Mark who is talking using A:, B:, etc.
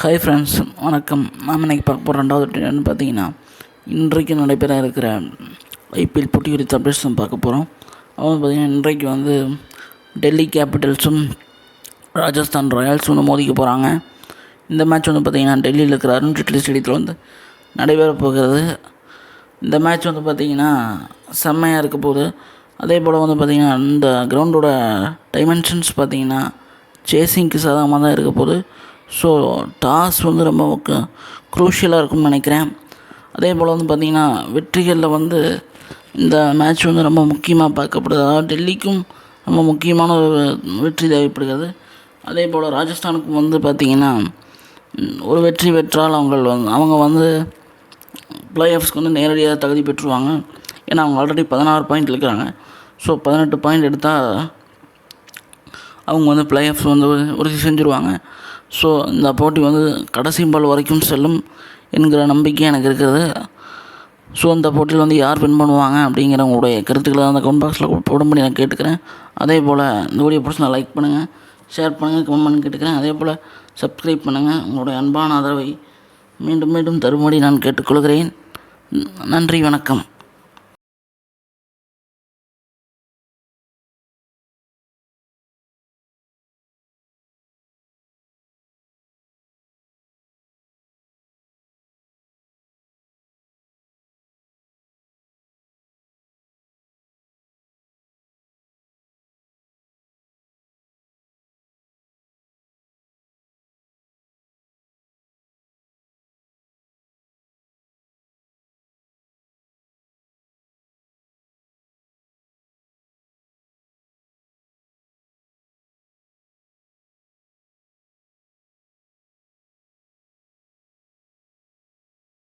A: Hi friends வணக்கம். நாம் இன்றைக்கி பார்க்க போகிற ரெண்டாவது ட்ரெயின்னு பார்த்தீங்கன்னா இன்றைக்கு நடைபெற இருக்கிற ஐபிஎல் போட்டி குறித்த அப்டேட்ஸ் நம்ம பார்க்க போகிறோம் அவங்க பார்த்திங்கன்னா இன்றைக்கு வந்து டெல்லி கேபிட்டல்ஸும் ராஜஸ்தான் ராயல்ஸும் வந்து மோதிக்க போகிறாங்க இந்த மேட்ச் வந்து பார்த்திங்கன்னா டெல்லியில் இருக்கிற அருண் ஜேட்லி ஸ்டேடியத்தில் வந்து நடைபெற போகிறது. இந்த மேட்ச் வந்து பார்த்திங்கன்னா செம்மையாக இருக்க போகுது. அதே போல் வந்து பார்த்திங்கன்னா இந்த கிரவுண்டோட டைமென்ஷன்ஸ் பார்த்திங்கன்னா சேசிங்க்கு சாதகமாக தான் இருக்க போகுது. ஸோ டாஸ் வந்து ரொம்ப க்ரூஷியலாக இருக்கும்னு நினைக்கிறேன். அதே போல் வந்து பார்த்திங்கன்னா வெற்றிகளில் வந்து இந்த மேட்ச் வந்து ரொம்ப முக்கியமாக பார்க்கப்படுது. அதாவது டெல்லிக்கும் ரொம்ப முக்கியமான ஒரு வெற்றி தேவைப்படுகிறது. அதே போல் ராஜஸ்தானுக்கும் வந்து பார்த்திங்கன்னா ஒரு வெற்றி பெற்றால் அவங்க வந்து அவங்க வந்து ப்ளே ஆஃப்ஸ்க்கு வந்து நேரடியாக தகுதி பெற்றுருவாங்க. ஏன்னா அவங்க ஆல்ரெடி பதினாறு பாயிண்ட் இருக்கிறாங்க ஸோ பதினெட்டு பாயிண்ட் எடுத்தால் அவங்க வந்து ப்ளே ஆஃப்ஸ் வந்து உறுதி செஞ்சுருவாங்க. ஸோ இந்த போட்டி வந்து கடைசி பால் வரைக்கும் செல்லும் என்கிற நம்பிக்கை எனக்கு இருக்கிறது ஸோ இந்த போட்டியில் வந்து யார் வின் பண்ணுவாங்க அப்படிங்கிற உங்களுடைய கருத்துக்களை அந்த கமெண்ட் பாக்ஸில் போடும்படி நான் கேட்டுக்கிறேன். அதே போல் இந்த வீடியோ பிடிச்சி லைக் பண்ணுங்கள் ஷேர் பண்ணுங்கள் கமெண்ட் பண்ணி கேட்டுக்கிறேன். அதே போல் சப்ஸ்கிரைப் பண்ணுங்கள் உங்களுடைய அன்பான ஆதரவை மீண்டும் மீண்டும் தரும்படி நான் கேட்டுக்கொள்கிறேன். நன்றி வணக்கம்.